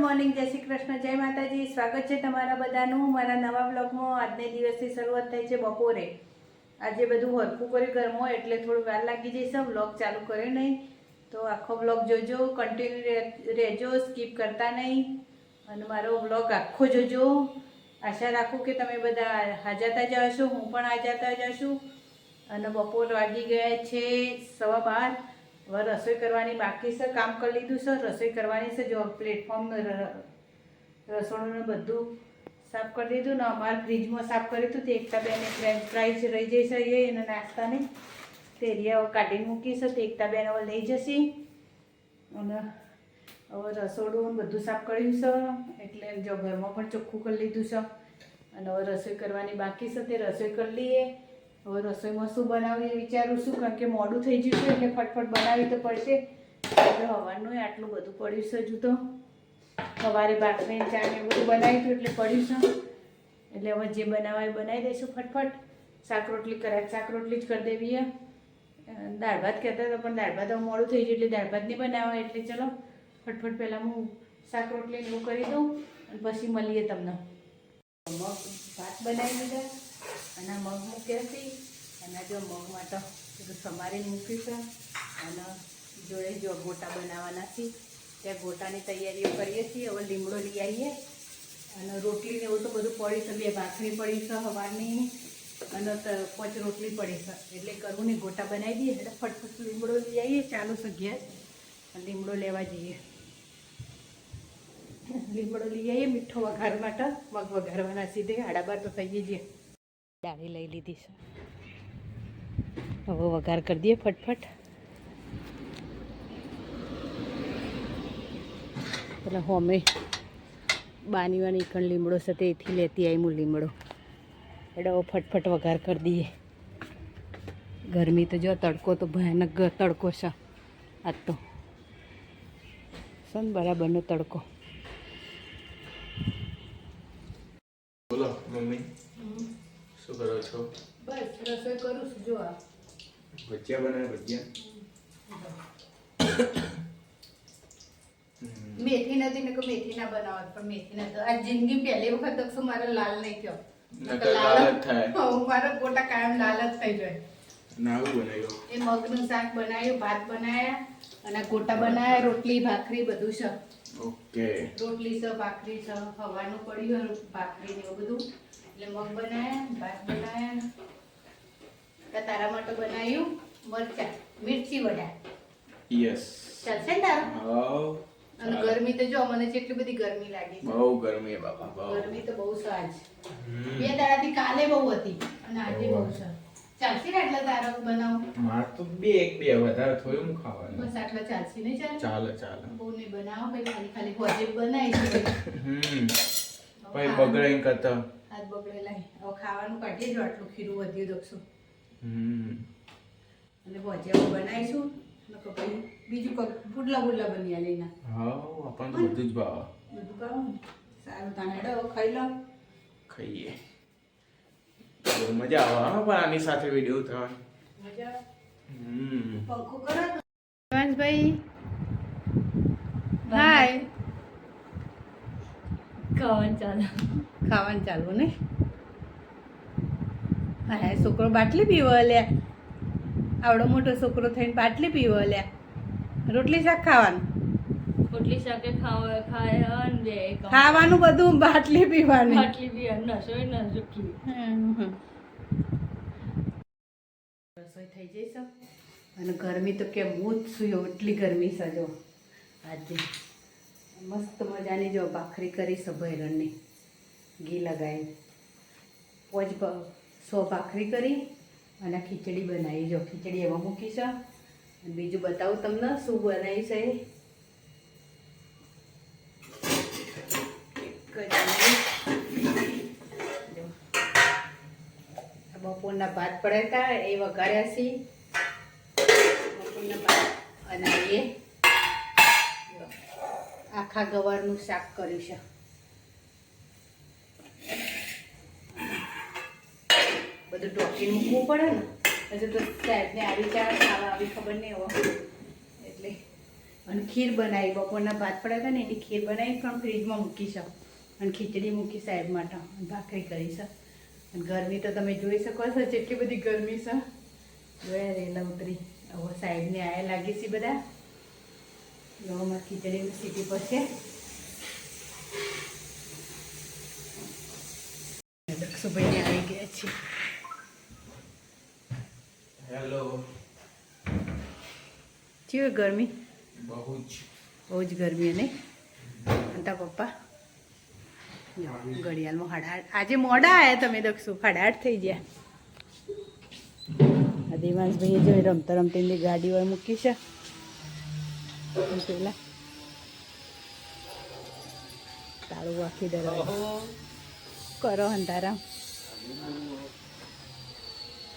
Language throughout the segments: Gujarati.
મોર્નિંગ, જય શ્રી કૃષ્ણ, જય માતાજી. સ્વાગત છે તમારા બધાનું મારા નવા બ્લોગમાં આજને દિવસથી શરૂઆત થાય છે બપોરે. આજે બધું હરખું કરી ગરમો એટલે થોડું વાર લાગી જઈશ બ્લોગ ચાલુ કર્યો નહીં. તો આખો બ્લોગ જોજો કન્ટિન્યુ રહેજો સ્કીપ કરતા નહીં. અને મારો બ્લોગ આખો જોજો. આશા રાખું કે તમે બધા હાજરતા જ હશો, હું પણ હાજરતા જ હશું. અને બપોર વાગી ગયા છે સવા બાર. હવે રસોઈ કરવાની બાકી છે, કામ કરી લીધું છે, રસોઈ કરવાની છે, જો પ્લેટફોર્મ રસોડું બધું સાફ કરી દીધું ને અમારે ફ્રીજમાં સાફ કર્યું હતું, તે એકતા બેને ફ્રેન્ચ ફ્રાઈઝ રહી જશે એ એના નાસ્તાની તે એરિયા કાઢીને મૂકીશ તે એકતા બેન હવે લઈ જશે. અને હવે રસોડું બધું સાફ કર્યું છે, એટલે જો ઘરમાં પણ ચોખ્ખું કરી લીધું છે. અને હવે રસોઈ કરવાની બાકી છે, તે રસોઈ કરી લઈએ. હવે રસોઈમાં શું બનાવીએ વિચારું છું, કારણ કે મોડું થઈ ગયું છે એટલે ફટફટ બનાવી તો પડશે. એટલે હવાનું આટલું બધું પડ્યું છે હજુ તો. સવારે બાફીને ચા ને બધું બનાવ્યું હતું એટલે પડ્યું છે. એટલે હવે જે બનાવવા એ બનાવી દઈશું ફટફટ. શાક રોટલી કરાય શાક રોટલી જ કરી દેવી દાળ ભાત કહેતા હતા, પણ દાળ ભાત હવે મોડું થઈ ગયું એટલે દાળ ભાત નહીં બનાવવા એટલે ચલો ફટફટ પહેલાં હું શાક રોટલી એવું કરી દઉં અને પછી મળીએ તમને. ભાત બનાવી દીધા અને મગ મૂક્યા છે અને જો મગ માટે બધું સમારીને અને જોડે જો ગોટા બનાવવાના ત્યાં ગોટાની તૈયારીઓ કરીએ છીએ, હવે લીમડો લઈ આવીએ, અને રોટલી ને એવું તો બધું પડી છે, બે ભાખરી પડી છે સવારની અને ત- પાંચ રોટલી પડી છે, એટલે કરવું ને ગોટા બનાવી દઈએ, એટલે ફટફટ લીમડો લઈ આવીએ, ચાલુ છે ગેસ લીમડો લેવા જઈએ. લીમડો લઈ આવીએ મીઠો વઘાર માટે, મગ વઘારવાના સીધે આડાબાર તો થઈ જઈએ ડાળી લઈ લીધી છે. હવે વઘાર કરી દઈએ ફટફટ. એટલે હોમે બાની વાની કણ લીમડો છે તેથી લેતી આવી હું લીમડો. એટલે હવે ફટફટ વઘાર કરી દઈએ. ગરમી તો જો તડકો તો ભયાનક તડકો છે. આજ તો. છે ને બરાબરનો તડકો. બોલો મમ્મી. શું કરો છો? બસ રસોઈ કરું છું જો આ ભજીયા બનાવે ભજીયા? મેથી નથી ને કે મેથી ના બનાવત પણ મેથી ના તો આ જિંદગી પહેલી વખત દક્ષો મારો લાલ નહીં થયો. લાલ જ થાય. હા, મારો ગોટા કાયમ લાલ જ થઈ જાય. ના આવું બનાવ્યું? એ મગનું શાક બનાવ્યું ભાત બનાવ્યા અને ગોટા બનાવ્યા રોટલી ભાખરી બધું છે ઓકે. રોટલી છે ભાખરી છે હવાનું પડ્યું ભાખરી ને એવું બધું. એટલે મગ બનાવ્યા ભાત બનાવ્યા તારા માટે બનાવ્યું મરચા મિર્ચી વડા. યસ ચાલશે ને તારું? અને ગરમી તો જો મને જેટલી બધી ગરમી લાગી છે. બહુ ગરમી બાપા બહુ. ગરમી તો બહુ સાજ. બે દાડાથી કાલે બહુ હતી અને આજે બહુ છે ચાલશે ને આટલા તારો બનાવ? માર તો બે એક બે વધારે થોયું હું ખાવાનું. બસ આટલા ચાલશે નહીં ચાલ? ચાલે ચાલે. બહુ નહીં બનાવો ભાઈ ખાલી ખાલી ભોજે બનાવી છે હમ. ભાઈ બગડાઈને કરતા. હવે ખાવાનું કાઢીએ જો આટલું ખીરું વધ્યું દોક્ષું હમ. અને ભોજે હવે બનાવીશું. નકર પછી બીજું કંઈક પુડલા પુડલા બની લઈને. આપણને બધું જ ભાવ. બધું ભાવ. સારું તાને હેડો ખાઈ લો. ખાઈએ. મજા આવે હા પણ આની સાથે વીડિયો ઉતરવાની મજા આવે? પંખો કરો ભાઈ હાય ખાવાનું ચાલુ. ખાવાનું ચાલુ ને? હા છોકરો બાટલી પીવો લ્યા આવડો મોટો છોકરો થઈને બાટલી પીવો લ્યા રોટલી શાક ખાવાનું? રોટલી શાકે ખાવ ખાય અને બે ખાવાનું બધું બાટલી પીવાની. બાટલી પીવાની નસો રસોઈ થઈ જઈશ અને ગરમી તો કેમ બહુ જ સુયો એટલી ગરમી સજો આજે મસ્ત મજાની જો ભાખરી કરી છે ઘી લગાવી. પોચ સો ભાખરી કરી અને ખીચડી બનાવી. જો ખીચડી એમાં મૂકી છે. બીજું બતાવું તમને શું બનાવી છે. બપોરના ભાત પડ્યા હતા એ વઘાર્યા છે. બપોરના ભાત અને એ આખા ગવારનું શાક કર્યું છે. બધું ટોકીને મૂકવું પડે ને, હજુ તો સાહેબને આવી ચાર ખાવા આવી ખબર નહીં હવે એટલે અને ખીર બનાવી, બપોરના ભાત પડ્યા હતા ને એની ખીર બનાવી પણ ફ્રીજમાં મૂકી છે. અને ખીચડી મૂકી સાહેબ માટે, અને ભાખરી કરી છે. અને ગરમી તો તમે જોઈ શકો છો જેટલી બધી ગરમી છે. જોયા રેલા ઉતરી હવે સાહેબને આયા લાગી છે બધા. ગવામાં ખીચડીની સીટી પડશે દક્ષુભાઈને આવી ગયા છે હેલો કેવી ગરમી? બહુ જ. બહુ જ ગરમી નહીં? અને તારા પપ્પા ઘડિયાળમાં હાડાટ આજે મોડા આવ્યા તમે દક્ષુ. હાડાટ થઈ ગયા. દેવાંશભાઈએ જો રમતા રમતા એમની ગાડી હોય મૂકી છે. પેલા. તાળું આખી દરવાજો કરો અંધારા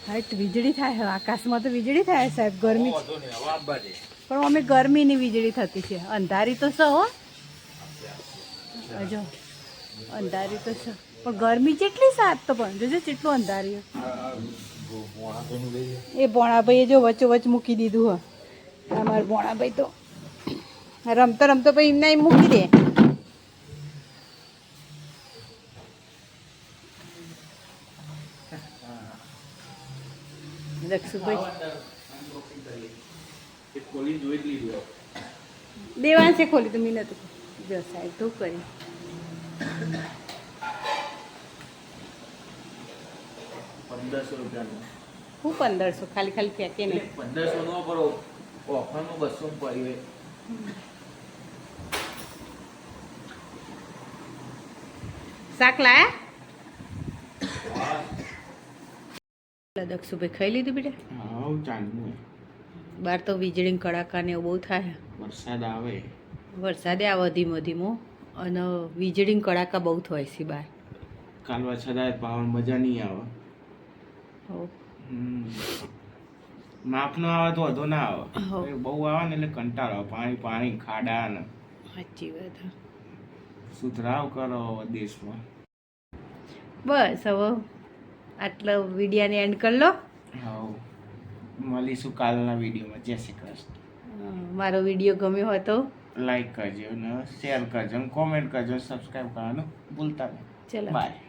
હા વીજળી થાય હવે આકાશમાં તો વીજળી થાય સાહેબ ગરમી પણ અમે ગરમીની વીજળી થતી છે. અંધારી તો છે હો. હજો અંધારી તો છે. પણ ગરમી જેટલી સાત તો પણ જોજો કેટલું અંધારી એ ભોણાભાઈએ જો વચ્ચો વચ્ચ મૂકી દીધું હો અમારા ભોણાભાઈ તો રમતો રમતો પછી એમને મૂકી દે. લીધું દેવાંશે ખોલી, તો મેં નતું જો કરી પંદરસો રૂપિયાનું હું પંદરસો, ખાલી ખાલી ફેંકે પંદરસો નો કરો ઓફરમાં શાક લાયા? દક્ષુભાઈ ખાઈ લીધું બેટા? હાઉ ચાંદનું બહાર તો વીજળી કડાકા ને બહુ થાય. વરસાદ આવે. વરસાદે આવે ધીમો ધીમો અને વીજળી કડાકા બહુ થાય છે બાર. કાલ વરસાદ આવે પાવન મજા નહીં આવે. માપ નો માપનો આવે તો વધુ ના આવે. બહુ આવે ને એટલે કંટાળો આવે. પાણી પાણી ખાડા ને. સાચી વાત સુધરાવ કરો દેશમાં. બસ હવે આટલો વિડીયાને એન્ડ કરી લો. હા મળીશું કાલના વિડીયોમાં. જય શ્રી કૃષ્ણ. મારો વીડિયો ગમ્યો હોય તો. લાઈક કરજો ને શેર કરજો ને કોમેન્ટ કરજો સબસ્ક્રાઈબ કરવાનું ભૂલતા નહીં. ચલો. બાય